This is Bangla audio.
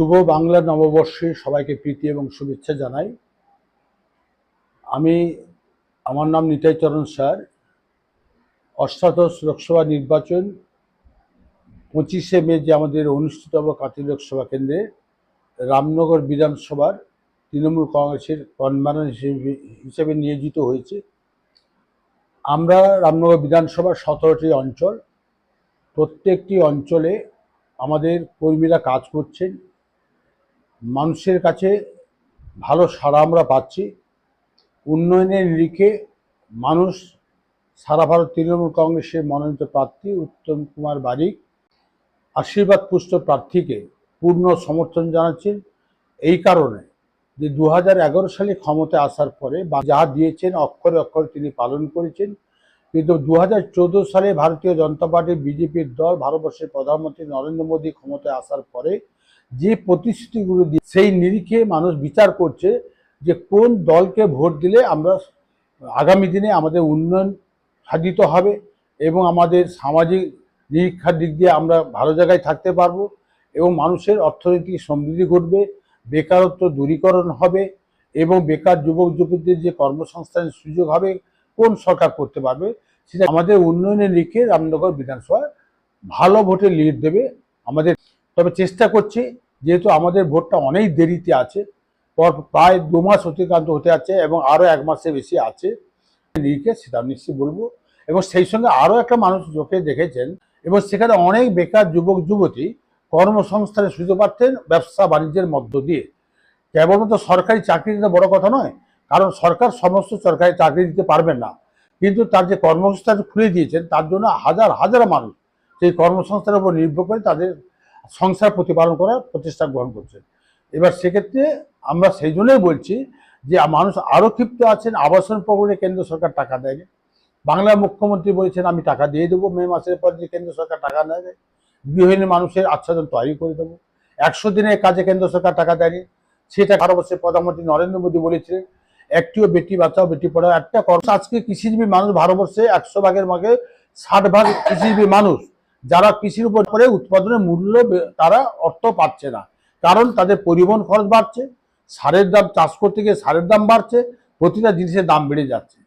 শুভ বাংলা নববর্ষে সবাইকে প্রীতি এবং শুভেচ্ছা জানাই। আমি, আমার নাম নিতাই চরণ স্যার। অষ্টাদশ লোকসভা নির্বাচন, পঁচিশে মে যে আমাদের অনুষ্ঠিত হবে কাতি লোকসভা কেন্দ্রে, রামনগর বিধানসভার তৃণমূল কংগ্রেসের কনভেনর হিসেবে হিসেবে নিয়োজিত হয়েছে। আমরা রামনগর বিধানসভার সতেরোটি অঞ্চল, প্রত্যেকটি অঞ্চলে আমাদের কর্মীরা কাজ করছেন। মানুষের কাছে ভালো সাড়া আমরা পাচ্ছি। উন্নয়নের নিরিখে মানুষ সারা ভারত তৃণমূল কংগ্রেসের মনোনীত প্রার্থী উত্তম কুমার বারিক আশীর্বাদ পুষ্ট প্রার্থীকে পূর্ণ সমর্থন জানাচ্ছেন। এই কারণে যে দু হাজার এগারো সালে ক্ষমতায় আসার পরে বা যা দিয়েছেন অক্ষরে অক্ষরে তিনি পালন করেছেন। কিন্তু দু হাজার চোদ্দ সালে ভারতীয় জনতা পার্টি, বিজেপির দল, ভারতবর্ষের প্রধানমন্ত্রী নরেন্দ্র মোদী ক্ষমতায় আসার পরে যে প্রতিশ্রুতিগুলো দিয়ে সেই নিরিখে মানুষ বিচার করছে যে কোন দলকে ভোট দিলে আমরা আগামী দিনে আমাদের উন্নয়ন সাধিত হবে এবং আমাদের সামাজিক নিরীক্ষার দিক দিয়ে আমরা ভালো জায়গায় থাকতে পারব এবং মানুষের অর্থনৈতিক সমৃদ্ধি ঘটবে, বেকারত্ব দূরীকরণ হবে এবং বেকার যুবক যুবতীদের যে কর্মসংস্থানের সুযোগ হবে, কোন সরকার করতে পারবে, সেটা আমাদের উন্নয়নের লিখে রামনগর বিধানসভা ভালো ভোটে লিড দেবে আমাদের তবে চেষ্টা করছি, যেহেতু আমাদের ভোটটা অনেক দেরিতে আছে, পর প্রায় দু মাস অতিক্রান্ত হতে আছে এবং আরও এক মাসের বেশি আছে। লিখে সেটা নিশ্চয়ই বলব। এবং সেই সঙ্গে আরও একটা মানুষ চোখে দেখেছেন, এবং সেখানে অনেক বেকার যুবক, যুবতী কর্মসংস্থানের সুযোগ পাচ্ছেন ব্যবসা বাণিজ্যের মধ্য দিয়ে। কেবলমাত্র সরকারি চাকরি দিতে বড় কথা নয়, কারণ সরকার সমস্ত সরকারি চাকরি দিতে পারবেন না। কিন্তু তার যে কর্মসংস্থান খুলে দিয়েছেন, তার জন্য হাজার হাজার মানুষ সেই কর্মসংস্থানের উপর নির্ভর করে তাদের সংসার প্রতিপালন করার প্রচেষ্টা গ্রহণ করছেন এবার সেক্ষেত্রে আমরা সেই জন্যই বলছি যে মানুষ আরও ক্ষিপ্ত আছেন, আবাসন প্রকল্পে কেন্দ্র সরকার টাকা দেয়নি। বাংলার মুখ্যমন্ত্রী বলেছেন, আমি টাকা দিয়ে দেবো, মে মাসের পর যে কেন্দ্র সরকার টাকা না দেয়, গৃহহীন মানুষের আচ্ছাদন তৈরি করে দেবো। একশো দিনের কাজে কেন্দ্র সরকার টাকা দেয়নি। সেটা ভারতবর্ষের প্রধানমন্ত্রী নরেন্দ্র মোদী বলেছিলেন, একটিও বেটি বাঁচাও, বেটি পড়াও, একটা কর্ম আজকে কৃষিজীবী মানুষ ভারতবর্ষে একশো ভাগের মাঝে ষাট ভাগ কৃষিজীবী মানুষ যারা কৃষির উপর করে উৎপাদনের মূল্য তারা অর্থ পাচ্ছে না। কারণ তাদের পরিবহন খরচ বাড়ছে, সারের দাম, চাষ করতে গিয়ে সারের দাম বাড়ছে, প্রতিটা জিনিসের দাম বেড়ে যাচ্ছে।